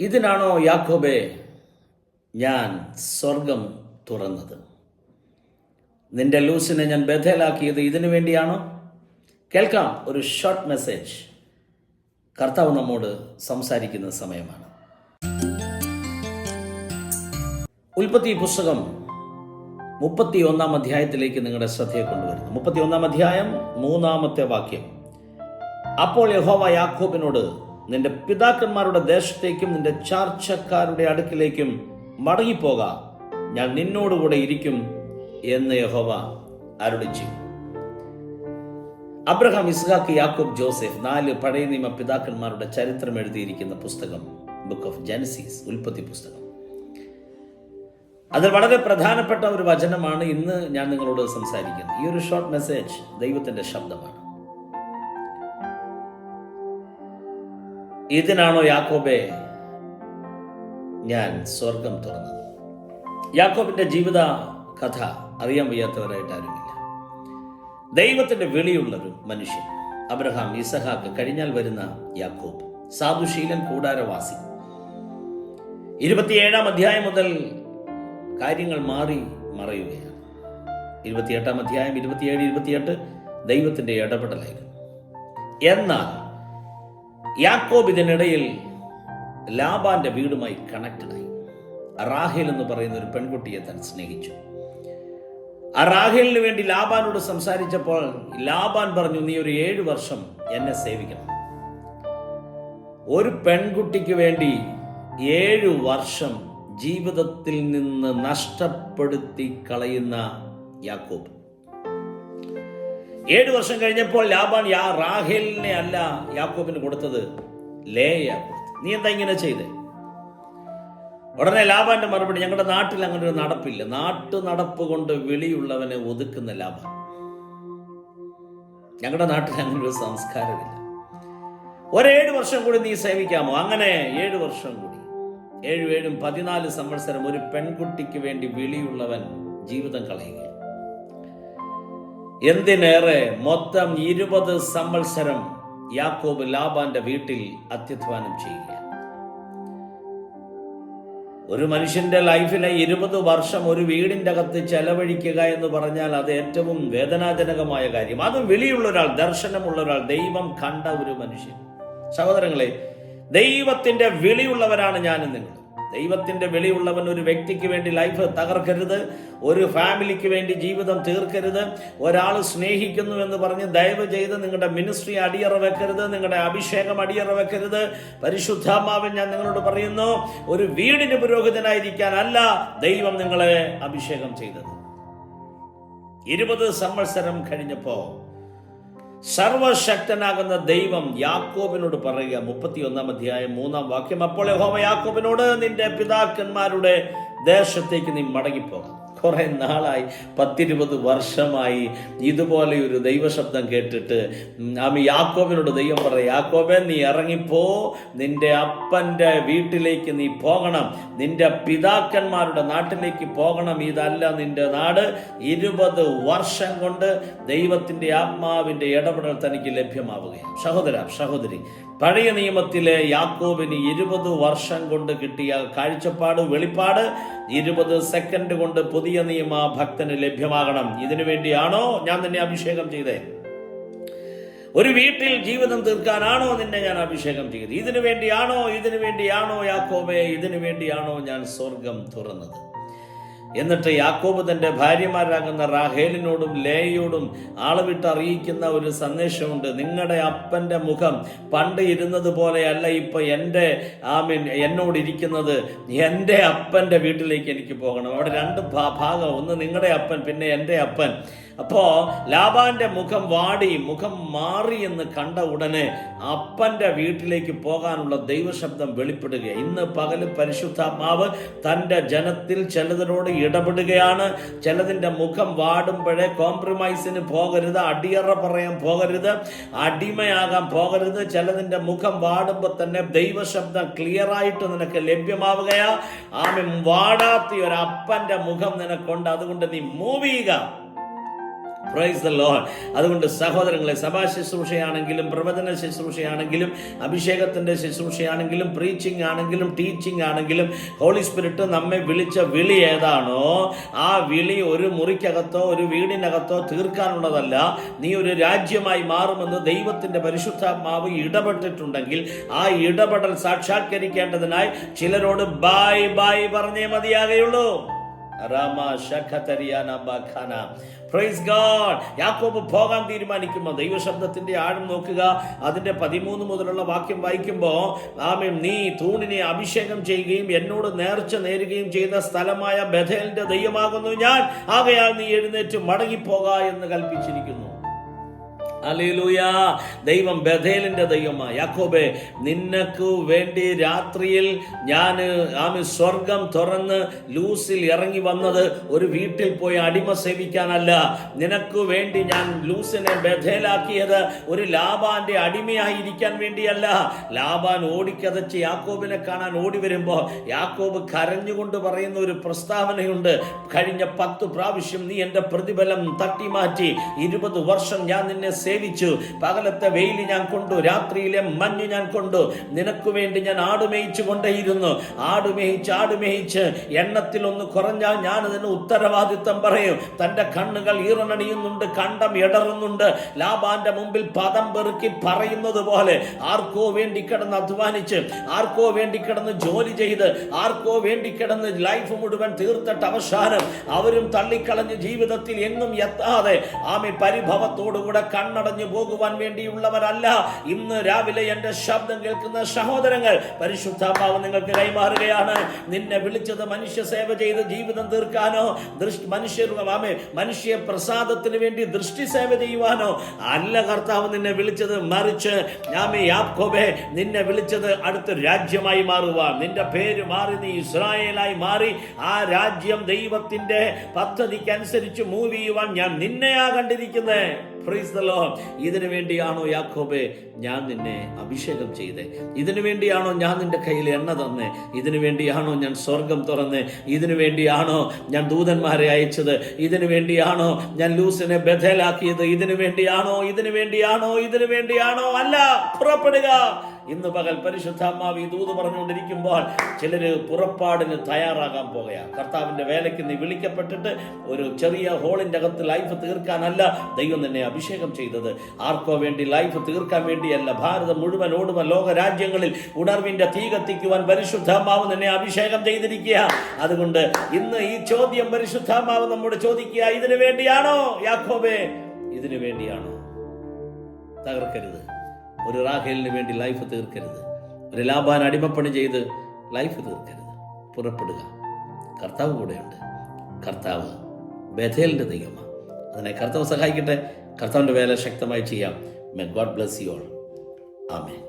ഇതിനാണോ യാക്കോബെ ഞാൻ സ്വർഗം തുറന്നത്? നിന്റെ ലൂസിനെ ഞാൻ ബഥേലാക്കിയത് ഇതിനു വേണ്ടിയാണോ? കേൾക്കാം ഒരു ഷോർട്ട് മെസ്സേജ് കർത്താവ് നമ്മോട് സംസാരിക്കുന്ന സമയമാണ്. ഉൽപ്പത്തി പുസ്തകം മുപ്പത്തി ഒന്നാം അധ്യായത്തിലേക്ക് നിങ്ങളുടെ ശ്രദ്ധയെ കൊണ്ടുവരുന്നു. മുപ്പത്തി ഒന്നാം അധ്യായം മൂന്നാമത്തെ വാക്യം. അപ്പോൾ യഹോവ യാക്കോബിനോട് നിന്റെ പിതാക്കന്മാരുടെ ദേശത്തേക്കും നിന്റെ ചാർച്ചക്കാരുടെ അടുക്കിലേക്കും മടങ്ങിപ്പോക. ഞാൻ നിന്നോടുകൂടെ ഇരിക്കും എന്ന് യഹോവ അരുളിച്ചു. അബ്രഹാം ഇസ്ഹാക്ക് യാക്കോബ് ജോസഫ് നാല് പഴയ നിയമ പിതാക്കന്മാരുടെ ചരിത്രം എഴുതിയിരിക്കുന്ന പുസ്തകം ബുക്ക് ഓഫ് ജനസീസ് ഉൽപ്പത്തി പുസ്തകം. അതിൽ വളരെ പ്രധാനപ്പെട്ട ഒരു വചനമാണ് ഇന്ന് ഞാൻ നിങ്ങളോട് സംസാരിക്കുന്നത്. ഈ ഒരു ഷോർട്ട് മെസ്സേജ് ദൈവത്തിന്റെ ശബ്ദമാണ്. ഇതിനാണോ യാക്കോബെ ഞാൻ സ്വർഗം തുറന്നത്? യാക്കോബിന്റെ ജീവിത കഥ അറിയാൻ വയ്യാത്തവരായിട്ട് ആരുമില്ല ദൈവത്തിന്റെ വെളിയുള്ളൊരു മനുഷ്യൻ അബ്രഹാം ഇസഹാക്ക് കഴിഞ്ഞാൽ വരുന്ന യാക്കോബ് സാധുശീലൻ കൂടാരവാസി. ഇരുപത്തിയേഴാം അധ്യായം മുതൽ കാര്യങ്ങൾ മാറി മറയുകയാണ്. ഇരുപത്തിയെട്ടാം അധ്യായം ഇരുപത്തിയേഴ് ഇരുപത്തിയെട്ട് ദൈവത്തിന്റെ ഇടപെടലായിരുന്നു. എന്നാൽ യാക്കോബ് ഇതിനിടയിൽ ലാബാന്റെ വീടുമായി കണക്റ്റഡായി റാഹേൽ എന്ന് പറയുന്ന ഒരു പെൺകുട്ടിയെ താൻ സ്നേഹിച്ചു. ആ റാഹേലിന് വേണ്ടി ലാബാനോട് സംസാരിച്ചപ്പോൾ ലാബാൻ പറഞ്ഞു നീ ഒരു ഏഴു വർഷം എന്നെ സേവിക്കണം. ഒരു പെൺകുട്ടിക്ക് വേണ്ടി ഏഴു വർഷം ജീവിതത്തിൽ നിന്ന് നഷ്ടപ്പെടുത്തി കളയുന്ന യാക്കോബ്. ഏഴു വർഷം കഴിഞ്ഞപ്പോൾ ലാബാൻ യാ റാഹേലിനെ അല്ല യാക്കോബിന് കൊടുത്തത് ലേയ നീ എന്താ ഇങ്ങനെ ചെയ്തേ? ഉടനെ ലാബാന്റെ മറുപടി ഞങ്ങളുടെ നാട്ടിൽ അങ്ങനെ ഒരു നടപ്പില്ല. നാട്ടു നടപ്പ് കൊണ്ട് വിളിയുള്ളവനെ ഒതുക്കുന്ന ലാബാൻ. ഞങ്ങളുടെ നാട്ടിൽ അങ്ങനെ ഒരു സംസ്കാരമില്ല. ഒരേഴ് വർഷം കൂടി നീ സേവിക്കാമോ? അങ്ങനെ ഏഴ് വർഷം കൂടി. ഏഴു ഏഴും പതിനാല് സംവത്സരം ഒരു പെൺകുട്ടിക്ക് വേണ്ടി വിളിയുള്ളവൻ ജീവിതം കളയുക എന്തിനേറെ മൊത്തം ഇരുപത് സംവത്സരം യാക്കോബ് ലാബാന്റെ വീട്ടിൽ അത്യധ്വാനം ചെയ്യുക. ഒരു മനുഷ്യന്റെ ലൈഫിലെ ഇരുപത് വർഷം ഒരു വീടിന്റെ അകത്ത് ചെലവഴിക്കുക എന്ന് പറഞ്ഞാൽ അത് ഏറ്റവും വേദനാജനകമായ കാര്യം. അതും വിളിയുള്ള ഒരാൾ ദർശനമുള്ള ഒരാൾ ദൈവം കണ്ട ഒരു മനുഷ്യൻ. സഹോദരങ്ങളെ ദൈവത്തിന്റെ വിളിയുള്ളവരാണ് ഞാനും നിങ്ങൾ ദൈവത്തിന്റെ വെളിയുള്ളവൻ ഒരു വ്യക്തിക്ക് വേണ്ടി ലൈഫ് തകർക്കരുത് ഒരു ഫാമിലിക്ക് വേണ്ടി ജീവിതം തീർക്കരുത് ഒരാൾ സ്നേഹിക്കുന്നു എന്ന് പറഞ്ഞ് ദയവ് ചെയ്ത് നിങ്ങളുടെ മിനിസ്ട്രി അടിയറ വെക്കരുത് നിങ്ങളുടെ അഭിഷേകം അടിയറ വെക്കരുത്. പരിശുദ്ധാമാവൻ ഞാൻ നിങ്ങളോട് പറയുന്നു ഒരു വീടിന് പുരോഹിതനായിരിക്കാനല്ല ദൈവം നിങ്ങളെ അഭിഷേകം ചെയ്തത്. ഇരുപത് സംവത്സരം കഴിഞ്ഞപ്പോ സർവശക്തനാകുന്ന ദൈവം യാക്കോബിനോട് പറയുക. മുപ്പത്തിയൊന്നാം അധ്യായം മൂന്നാം വാക്യം. അപ്പോൾ യഹോവ യാക്കോബിനോട് നിന്റെ പിതാക്കന്മാരുടെ ദേശത്തേക്ക് നീ മടങ്ങിപ്പോകാം. കുറെ നാളായി പത്തിരുപത് വർഷമായി ഇതുപോലെ ഒരു ദൈവശബ്ദം കേട്ടിട്ട് ആമി യാക്കോബിനോട് ദൈവം പറയും യാക്കോബെ നീ ഇറങ്ങിപ്പോ നിന്റെ അപ്പന്റെ വീട്ടിലേക്ക് നീ പോകണം. നിന്റെ പിതാക്കന്മാരുടെ നാട്ടിലേക്ക് പോകണം. ഇതല്ല നിന്റെ നാട്. ഇരുപത് വർഷം കൊണ്ട് ദൈവത്തിന്റെ ആത്മാവിന്റെ ഇടപെടൽ തനിക്ക് ലഭ്യമാവുകയാണ്. സഹോദര സഹോദരി പഴയ നിയമത്തിലെ യാക്കോബിന് ഇരുപത് വർഷം കൊണ്ട് കിട്ടിയ കാഴ്ചപ്പാട് വെളിപ്പാട് ഇരുപത് സെക്കൻഡ് കൊണ്ട് പുതിയ നിയമ ഭക്തന് ലഭ്യമാകണം. ഇതിനു വേണ്ടിയാണോ ഞാൻ നിന്നെ അഭിഷേകം ചെയ്തേ? ഒരു വീട്ടിൽ ജീവിതം തീർക്കാനാണോ നിന്നെ ഞാൻ അഭിഷേകം ചെയ്തത്? ഇതിനു വേണ്ടിയാണോ ഇതിനു വേണ്ടിയാണോ യാക്കോബെ ഇതിനു വേണ്ടിയാണോ ഞാൻ സ്വർഗം തുറന്നത്? എന്നിട്ട് യാക്കോബ് തന്റെ ഭാര്യമാരാകുന്ന റാഹേലിനോടും ലേയോടും ആളവിട്ട് അറിയിക്കുന്ന ഒരു സന്ദേശമുണ്ട്. നിങ്ങളുടെ അപ്പന്റെ മുഖം പണ്ട് ഇരുന്നത് പോലെയല്ല ഇപ്പൊ എന്റെ ആമീൻ എന്നോട് ഇരിക്കുന്നത്. എന്റെ അപ്പന്റെ വീട്ടിലേക്ക് എനിക്ക് പോകണം. അവിടെ രണ്ട് ഭാഗം. ഒന്ന് നിങ്ങളുടെ അപ്പൻ പിന്നെ എന്റെ അപ്പൻ. അപ്പോ ലാബാന്റെ മുഖം വാടി മുഖം മാറി എന്ന് കണ്ട ഉടനെ അപ്പന്റെ വീട്ടിലേക്ക് പോകാനുള്ള ദൈവശബ്ദം വെളിപ്പെടുക ഇന്ന് പകൽ പരിശുദ്ധാത്മാവ് തന്റെ ജനത്തിൽ ചിലതിനോട് ഇടപെടുകയാണ്. ചിലതിന്റെ മുഖം വാടുമ്പോഴേ കോംപ്രമൈസിന് പോകരുത് അടിയറ പറയാൻ പോകരുത് അടിമയാകാൻ പോകരുത്. ചിലതിന്റെ മുഖം വാടുമ്പോൾ തന്നെ ദൈവശബ്ദം ക്ലിയറായിട്ട് നിനക്ക് ലഭ്യമാവുകയാ. ആമ വാടാത്ത ഒരു അപ്പന്റെ മുഖം നിനക്കുണ്ട്. അതുകൊണ്ട് നീ മൂവ് ചെയ്യുക. പ്രൈസ് ദ ലോഡ് അതുകൊണ്ട് സഹോദരങ്ങളെ സഭാ ശുശ്രൂഷയാണെങ്കിലും പ്രവചന ശുശ്രൂഷയാണെങ്കിലും അഭിഷേകത്തിന്റെ ശുശ്രൂഷയാണെങ്കിലും പ്രീച്ചിങ് ആണെങ്കിലും ടീച്ചിങ് ആണെങ്കിലും ഹോളി സ്പിരിറ്റ് നമ്മെ വിളിച്ച വിളി ഏതാണോ ആ വിളി ഒരു മുറിക്കകത്തോ ഒരു വീടിനകത്തോ തീർക്കാനുള്ളതല്ല. നീ ഒരു രാജ്യമായി മാറുമെന്ന് ദൈവത്തിന്റെ പരിശുദ്ധാത്മാവ് ഇടപെട്ടിട്ടുണ്ടെങ്കിൽ ആ ഇടപെടൽ സാക്ഷാത്കരിക്കേണ്ടതിനായി ചിലരോട് ബായ് ബായ് പറഞ്ഞേ മതിയാകെയുള്ളൂ. പ്രൈസ് ഗാഡ് യാക്കോബ് പോകാൻ തീരുമാനിക്കുമ്പോൾ ദൈവശബ്ദത്തിന്റെ ആഴം നോക്കുക. അതിന്റെ പതിമൂന്ന് മുതലുള്ള വാക്യം വായിക്കുമ്പോൾ ആമേൻ നീ തൂണിനെ അഭിഷേകം ചെയ്യുകയും എന്നോട് നേർച്ച നേരുകയും ചെയ്ത സ്ഥലമായ ബഥേലിന്റെ ദൈവമാകുന്നു ഞാൻ. ആകയാൽ നീ എഴുന്നേറ്റ് മടങ്ങിപ്പോക എന്ന് കൽപ്പിച്ചിരിക്കുന്നു. അലേലൂയ ദൈവം ബഥേലിന്റെ ദൈവമാ. യാക്കോബെ നിനക്ക് വേണ്ടി രാത്രിയിൽ ഞാൻ ആമി സ്വർഗം തുറന്ന് ലൂസിൽ ഇറങ്ങി വന്നത് ഒരു വീട്ടിൽ പോയി അടിമ സേവിക്കാനല്ല. നിനക്ക് വേണ്ടി ഞാൻ ലൂസിനെ ബഥേലാക്കിയത് ഒരു ലാബാന്റെ അടിമയായിരിക്കാൻ വേണ്ടിയല്ല. ലാബാൻ ഓടിക്കതച്ച് യാക്കോബിനെ കാണാൻ ഓടി വരുമ്പോൾ യാക്കോബ് കരഞ്ഞുകൊണ്ട് പറയുന്ന ഒരു പ്രസ്താവനയുണ്ട്. കഴിഞ്ഞ പത്ത് പ്രാവശ്യം നീ എന്റെ പ്രതിഫലം തട്ടിമാറ്റി. ഇരുപത് വർഷം ഞാൻ നിന്നെ സേവിച്ചു. പകലത്തെ വെയിൽ ഞാൻ കൊണ്ടു രാത്രിയിലെ മഞ്ഞ് ഞാൻ കൊണ്ടു. നിനക്ക് വേണ്ടി ഞാൻ ആടുമേയിച്ചു കൊണ്ടേയിരുന്നു. ആടുമേയിച്ച് ആടുമേയിച്ച് എണ്ണത്തിൽ ഒന്ന് കുറഞ്ഞാൽ ഞാൻ അതിന് ഉത്തരവാദിത്വം പറയും. തന്റെ കണ്ണുകൾ ഈറനണിയുന്നുണ്ട് കണ്ടം ഇടറുന്നുണ്ട് ലാബാന്റെ മുമ്പിൽ പദം പെറുക്കി പറയുന്നത് പോലെ ആർക്കോ വേണ്ടി കിടന്ന് അധ്വാനിച്ച് ആർക്കോ വേണ്ടി കിടന്ന് ജോലി ചെയ്ത് ആർക്കോ വേണ്ടി കിടന്ന് ലൈഫ് മുഴുവൻ തീർത്തിട്ട് അവസാനം അവരും തള്ളിക്കളഞ്ഞ് ജീവിതത്തിൽ എങ്ങും എത്താതെ ആമി പരിഭവത്തോടുകൂടെ കണ്ണടഞ്ഞു പോകുവാൻ വേണ്ടിയുള്ളവരല്ല. ഇന്ന് രാവിലെ എന്റെ ശബ്ദം കേൾക്കുന്ന സഹോദരങ്ങൾ പരിശുദ്ധാത്മാവ് നിങ്ങൾക്ക് കൈമാറുകയാണ്. നിന്നെ വിളിച്ചത് മനുഷ്യ സേവ ചെയ്ത് ജീവിതം തീർക്കാനോ ദൃഷ്ടി മനുഷ്യർ മനുഷ്യ പ്രസാദത്തിന് വേണ്ടി ദൃഷ്ടി സേവ ചെയ്യുവാനോ അല്ല കർത്താവ് നിന്നെ വിളിച്ചത് മറിച്ച് ഞാമേ യാക്കോബേ നിന്നെ വിളിച്ചത് അടുത്ത രാജ്യമായി മാറുവാൻ. നിന്റെ പേര് മാറി നീ ഇസ്രായേലായി മാറി. ആ രാജ്യം ദൈവത്തിന്റെ പദ്ധതിക്കനുസരിച്ച് മൂവ് ചെയ്യുവാൻ ഞാൻ നിന്നെയാ കണ്ടിരിക്കുന്നേ. Lord. ഇതിനു വേണ്ടിയാണോ യാക്കോബെ ഞാൻ നിന്നെ അഭിഷേകം ചെയ്തേ? ഇതിനു വേണ്ടിയാണോ ഞാൻ നിന്റെ കയ്യിൽ എണ്ണ തന്നേ? ഇതിനു വേണ്ടിയാണോ ഞാൻ സ്വർഗം തുറന്ന്? ഇതിനു വേണ്ടിയാണോ ഞാൻ ദൂതന്മാരെ അയച്ചത്? ഇതിനു വേണ്ടിയാണോ ഞാൻ ലൂസിനെ ബദലാക്കിയത് ഇതിനു വേണ്ടിയാണോ? ഇതിനു വേണ്ടിയാണോ? ഇതിനു വേണ്ടിയാണോ? അല്ല പുറപ്പെടുക. ഇന്ന് പകൽ പരിശുദ്ധാത്മാവ് ഈ ദൂത് പറഞ്ഞുകൊണ്ടിരിക്കുമ്പോൾ ചിലർ പുറപ്പാടിന് തയ്യാറാകാൻ പോകുകയാണ്. കർത്താവിന്റെ വേലയ്ക്ക് നീ വിളിക്കപ്പെട്ടിട്ട് ഒരു ചെറിയ ഹോളിന്റെ അകത്ത് ലൈഫ് തീർക്കാനല്ല ദൈവം നിന്നെ അഭിഷേകം ചെയ്തത്. ആർക്കോ വേണ്ടി ലൈഫ് തീർക്കാൻ വേണ്ടിയല്ല ഭാരതം മുഴുവൻ ഓടുവ ലോക രാജ്യങ്ങളിൽ ഉണർവിന്റെ തീ കത്തിക്കുവാൻ പരിശുദ്ധാമാവ് നിന്നെ അഭിഷേകം ചെയ്തിരിക്കുക അതുകൊണ്ട് ഇന്ന് ഈ ചോദ്യം പരിശുദ്ധാമാവ് നമ്മോട് ചോദിക്കുക ഇതിനു വേണ്ടിയാണോ? യാക്കോബേ ഇതിനു വേണ്ടിയാണോ? തകർക്കരുത്. ഒരു റാഹേലിന് വേണ്ടി ലൈഫ് തീർക്കരുത്. ഒരു ലാഭാൻ അടിമപ്പണി ചെയ്ത് ലൈഫ് തീർക്കരുത്. പുറപ്പെടുക. കർത്താവ് കൂടെയുണ്ട്. കർത്താവ് ബഥേലിന്റെ ദൈവമാണ് അതിനെ കർത്താവ് സഹായിക്കട്ടെ. കർത്താവിന്റെ വേല ശക്തമായി ചെയ്യാം. മെ ഗോഡ് ബ്ലസ് യു ഓൾ ആമേ